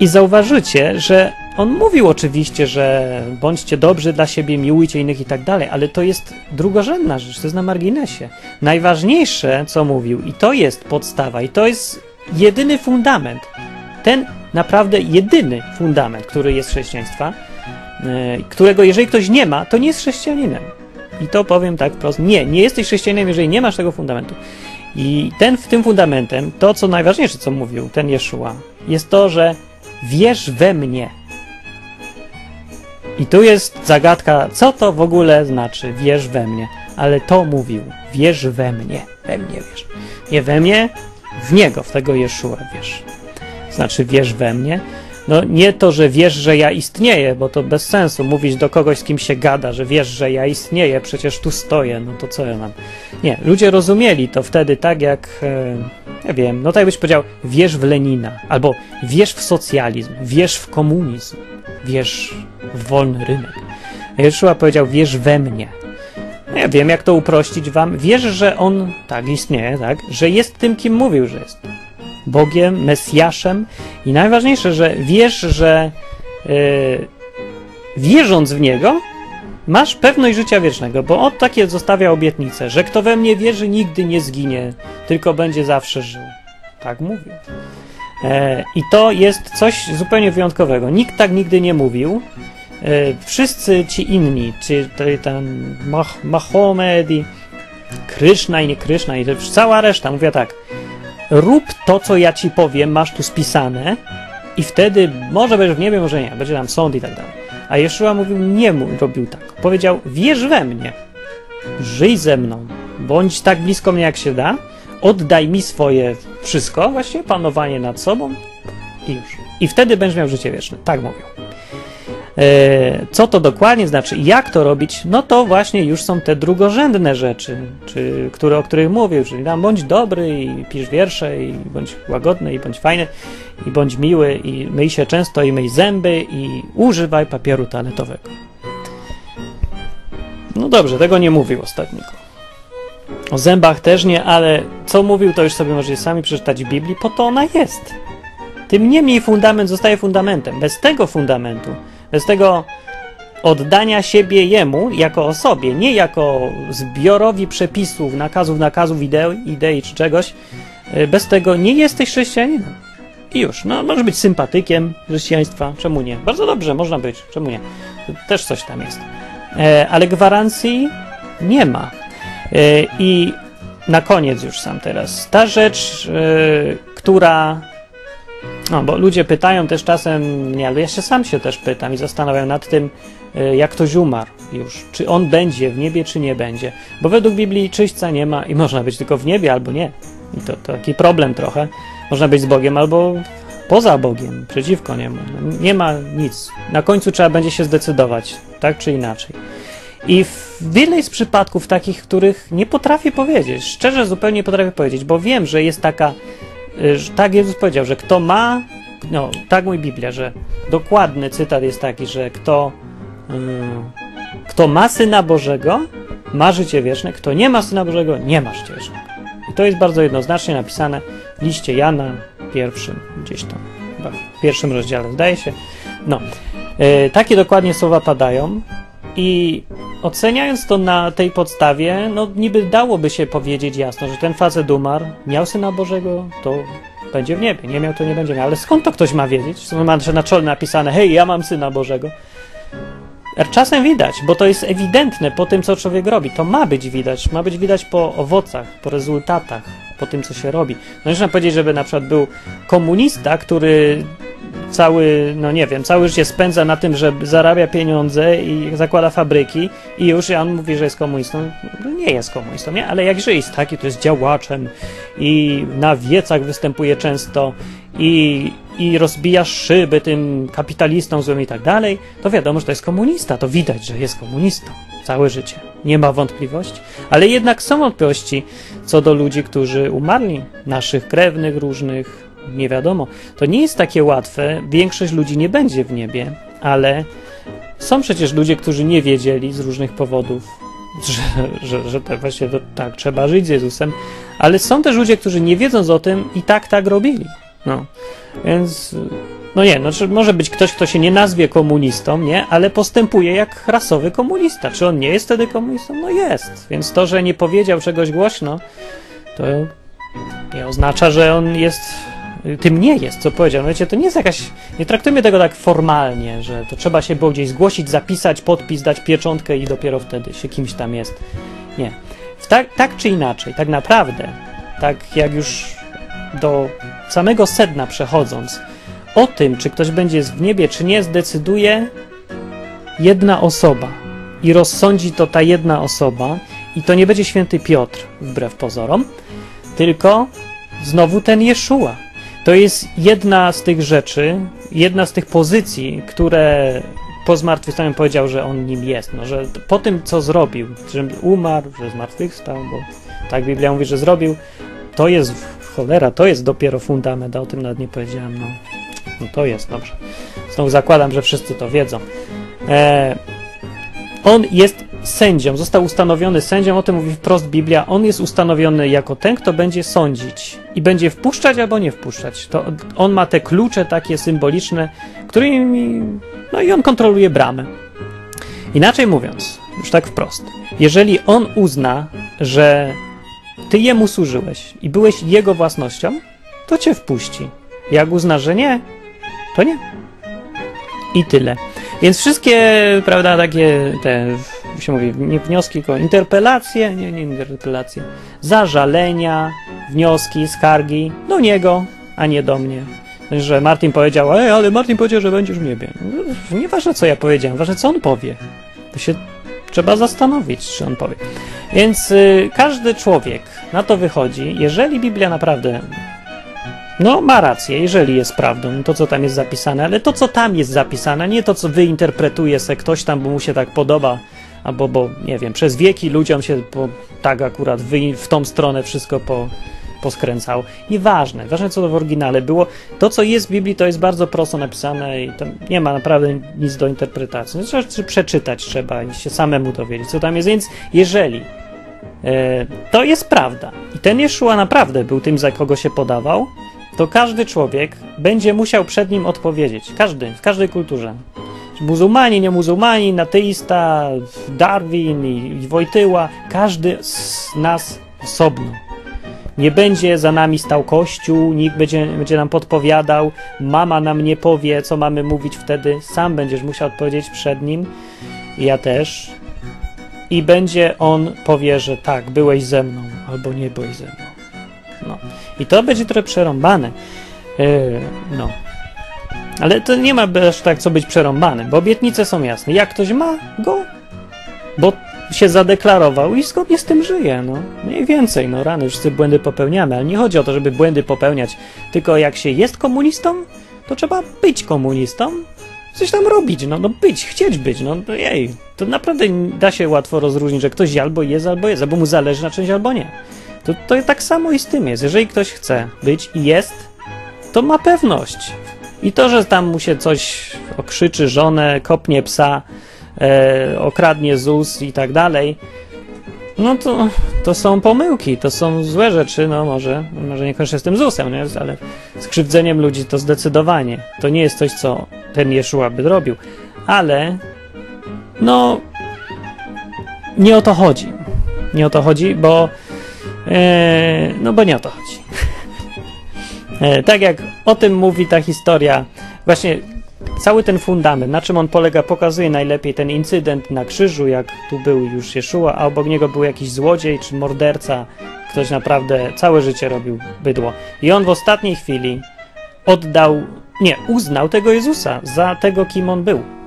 I zauważycie, że on mówił oczywiście, że bądźcie dobrzy dla siebie, miłujcie innych i tak dalej, ale to jest drugorzędna rzecz, to jest na marginesie. Najważniejsze, co mówił, i to jest podstawa, i to jest jedyny fundament, ten naprawdę jedyny fundament, który jest chrześcijaństwa, yy, którego jeżeli ktoś nie ma, to nie jest chrześcijaninem. I to powiem tak wprost, nie, nie jesteś chrześcijaninem, jeżeli nie masz tego fundamentu. I ten, tym fundamentem, to co najważniejsze, co mówił ten Jeszua, jest to, że wierz we mnie. I tu jest zagadka, co to w ogóle znaczy wierz we mnie. Ale to mówił, wierz we mnie, we mnie wierz. Nie we mnie, w niego, w tego Jeszua wierz. Znaczy wierz we mnie. No nie to, że wiesz, że ja istnieję, bo to bez sensu mówić do kogoś, z kim się gada, że wiesz, że ja istnieję, przecież tu stoję, no to co ja mam. Nie, ludzie rozumieli to wtedy tak jak, e, nie wiem, no tak byś powiedział, wierz w Lenina, albo wierz w socjalizm, wierz w komunizm, wierz w wolny rynek. Jeszua powiedział, wierz we mnie. No ja wiem, jak to uprościć wam. Wierz, że on tak istnieje, tak, że jest tym, kim mówił, że jest. Bogiem, Mesjaszem i najważniejsze, że wiesz, że yy, wierząc w Niego, masz pewność życia wiecznego, bo on takie zostawia obietnicę, że kto we mnie wierzy, nigdy nie zginie, tylko będzie zawsze żył. Tak mówił. E, I to jest coś zupełnie wyjątkowego. Nikt tak nigdy nie mówił. E, wszyscy ci inni, czy ten Mah Mahomed i Kryszna i nie Kryszna i cała reszta, mówię tak, rób to, co ja ci powiem, masz tu spisane i wtedy może będziesz w niebie, może nie, będzie tam sąd i tak dalej. A Jeszua mówił, nie mu, robił tak. Powiedział, wierz we mnie, żyj ze mną, bądź tak blisko mnie, jak się da, oddaj mi swoje wszystko, właściwie panowanie nad sobą i już. I wtedy będziesz miał życie wieczne. Tak mówił. E, co to dokładnie znaczy i jak to robić, no to właśnie już są te drugorzędne rzeczy, czy, które, o których mówił, czyli tam bądź dobry i pisz wiersze, i bądź łagodny, i bądź fajny, i bądź miły, i myj się często, i myj zęby, i używaj papieru toaletowego. No dobrze, tego nie mówił ostatnio. O zębach też nie, ale co mówił, to już sobie możecie sami przeczytać w Biblii, po to ona jest. Tym niemniej fundament zostaje fundamentem. Bez tego fundamentu bez tego oddania siebie jemu jako osobie, nie jako zbiorowi przepisów, nakazów, nakazów, idei, idei czy czegoś, e, bez tego nie jesteś chrześcijaninem. I już, no możesz być sympatykiem chrześcijaństwa, czemu nie? Bardzo dobrze, można być, czemu nie? Też coś tam jest. E, ale gwarancji nie ma. E, I na koniec już sam teraz. Ta rzecz, która no, bo ludzie pytają też czasem, nie, ale ja się sam się też pytam i zastanawiam nad tym, y, jak ktoś umarł już, czy on będzie w niebie, czy nie będzie. Bo według Biblii czyśćca nie ma i można być tylko w niebie albo nie. I to, to taki problem trochę. Można być z Bogiem albo poza Bogiem, przeciwko niemu. No, nie ma nic. Na końcu trzeba będzie się zdecydować, tak czy inaczej. I w wiele jest przypadków takich, których nie potrafię powiedzieć. Szczerze zupełnie nie potrafię powiedzieć, bo wiem, że jest taka tak Jezus powiedział, że kto ma, no tak mówi Biblia, że dokładny cytat jest taki, że kto, um, kto ma Syna Bożego, ma życie wieczne, kto nie ma Syna Bożego, nie ma życia wiecznego. I to jest bardzo jednoznacznie napisane w liście Jana pierwszym, gdzieś tam, w pierwszym rozdziale, zdaje się. No, yy, takie dokładnie słowa padają i oceniając to na tej podstawie, no niby dałoby się powiedzieć jasno, że ten facet umarł, miał syna Bożego, to będzie w niebie. Nie miał, to nie będzie miał. Ale skąd to ktoś ma wiedzieć? Ma na czole napisane, hej, ja mam syna Bożego. Czasem widać, bo to jest ewidentne po tym, co człowiek robi. To ma być widać. Ma być widać po owocach, po rezultatach, po tym, co się robi. No można powiedzieć, żeby na przykład był komunista, który cały, no nie wiem, cały życie spędza na tym, że zarabia pieniądze i zakłada fabryki i już on mówi, że jest komunistą. No nie jest komunistą, nie? Ale jak że jest taki, to jest działaczem i na wiecach występuje często i, i rozbija szyby tym kapitalistom złym i tak dalej, to wiadomo, że to jest komunista. To widać, że jest komunistą całe życie. Nie ma wątpliwości. Ale jednak są wątpliwości co do ludzi, którzy umarli, naszych krewnych różnych, nie wiadomo. To nie jest takie łatwe. Większość ludzi nie będzie w niebie, ale są przecież ludzie, którzy nie wiedzieli z różnych powodów, że, że, że właśnie to, tak, trzeba żyć z Jezusem, ale są też ludzie, którzy nie wiedząc o tym i tak tak robili. No. Więc no nie, no, może być ktoś, kto się nie nazwie komunistą, nie, ale postępuje jak rasowy komunista. Czy on nie jest wtedy komunistą? No jest. Więc to, że nie powiedział czegoś głośno, to nie oznacza, że on jest tym nie jest, co powiedział. No wiecie, to nie jest jakaś. Nie traktujmy tego tak formalnie, że to trzeba się było gdzieś zgłosić, zapisać, podpis, dać pieczątkę i dopiero wtedy się kimś tam jest. Nie. Tak, tak czy inaczej, tak naprawdę, tak jak już do samego sedna przechodząc, o tym, czy ktoś będzie w niebie, czy nie, zdecyduje jedna osoba. I rozsądzi to ta jedna osoba, i to nie będzie święty Piotr, wbrew pozorom, tylko znowu ten Jeszua. To jest jedna z tych rzeczy, jedna z tych pozycji, które po zmartwychwstaniu powiedział, że on nim jest. No, że po tym, co zrobił, że umarł, że zmartwychwstał, bo tak Biblia mówi, że zrobił, to jest cholera, to jest dopiero fundament, a o tym nawet nie powiedziałem. No, no to jest dobrze. Znowu zakładam, że wszyscy to wiedzą. E, on jest sędzią, został ustanowiony sędzią, o tym mówi wprost Biblia. On jest ustanowiony jako ten, kto będzie sądzić i będzie wpuszczać albo nie wpuszczać. To on ma te klucze takie symboliczne, którymi. No i on kontroluje bramę. Inaczej mówiąc, już tak wprost, jeżeli on uzna, że ty jemu służyłeś i byłeś jego własnością, to cię wpuści. Jak uzna, że nie, to nie. I tyle. Więc wszystkie, prawda, takie te, się mówi, nie wnioski, tylko interpelacje, nie, nie interpelacje, zażalenia, wnioski, skargi do niego, a nie do mnie. Że Martin powiedział, ej, ale Martin powiedział, że będziesz w niebie. No, nieważne, co ja powiedziałem, ważne, co on powie. To się trzeba zastanowić, czy on powie. Więc y, każdy człowiek na to wychodzi, jeżeli Biblia naprawdę no, ma rację, jeżeli jest prawdą, to co tam jest zapisane, ale to co tam jest zapisane, nie to co wyinterpretuje se ktoś tam, bo mu się tak podoba, albo bo, nie wiem, przez wieki ludziom się po, tak akurat w tą stronę wszystko po, poskręcał. Nieważne, ważne co to w oryginale było. To, co jest w Biblii, to jest bardzo prosto napisane i tam nie ma naprawdę nic do interpretacji. No, przeczytać trzeba i się samemu dowiedzieć, co tam jest. Więc jeżeli e, to jest prawda i ten Jeszua naprawdę był tym, za kogo się podawał, to każdy człowiek będzie musiał przed nim odpowiedzieć. Każdy, w każdej kulturze. Muzułmani, nie muzułmani, ateista, Darwin i, i Wojtyła, każdy z nas osobno. Nie będzie za nami stał Kościół, nikt będzie, będzie nam podpowiadał, mama nam nie powie, co mamy mówić wtedy. Sam będziesz musiał odpowiedzieć przed nim, ja też. I będzie on powie, że tak, byłeś ze mną, albo nie byłeś ze mną. No. I to będzie trochę przerąbane. Yy, no. Ale to nie ma aż tak co być przerąbane, bo obietnice są jasne. Jak ktoś ma go, bo się zadeklarował i zgodnie z tym żyje, no. Mniej więcej, no rany, wszyscy błędy popełniamy, ale nie chodzi o to, żeby błędy popełniać, tylko jak się jest komunistą, to trzeba być komunistą, coś tam robić, no, no być, chcieć być, no, no jej, to naprawdę da się łatwo rozróżnić, że ktoś albo jest, albo jest, albo mu zależy na czymś, albo nie. To, to tak samo i z tym jest. Jeżeli ktoś chce być i jest, to ma pewność. I to, że tam mu się coś okrzyczy żonę, kopnie psa, e, okradnie ZUS i tak dalej, no to, to są pomyłki, to są złe rzeczy, no może, może niekoniecznie z tym ZUS-em, nie? ale z krzywdzeniem ludzi to zdecydowanie. To nie jest coś, co ten Jeszua by robił, ale no nie o to chodzi. Nie o to chodzi, bo e, no bo nie o to chodzi. E, tak jak o tym mówi ta historia, właśnie cały ten fundament, na czym on polega, pokazuje najlepiej ten incydent na krzyżu, jak tu był już Jeszua, a obok niego był jakiś złodziej czy morderca, ktoś naprawdę całe życie robił bydło. I on w ostatniej chwili oddał, nie, uznał tego Jezusa za tego, kim on był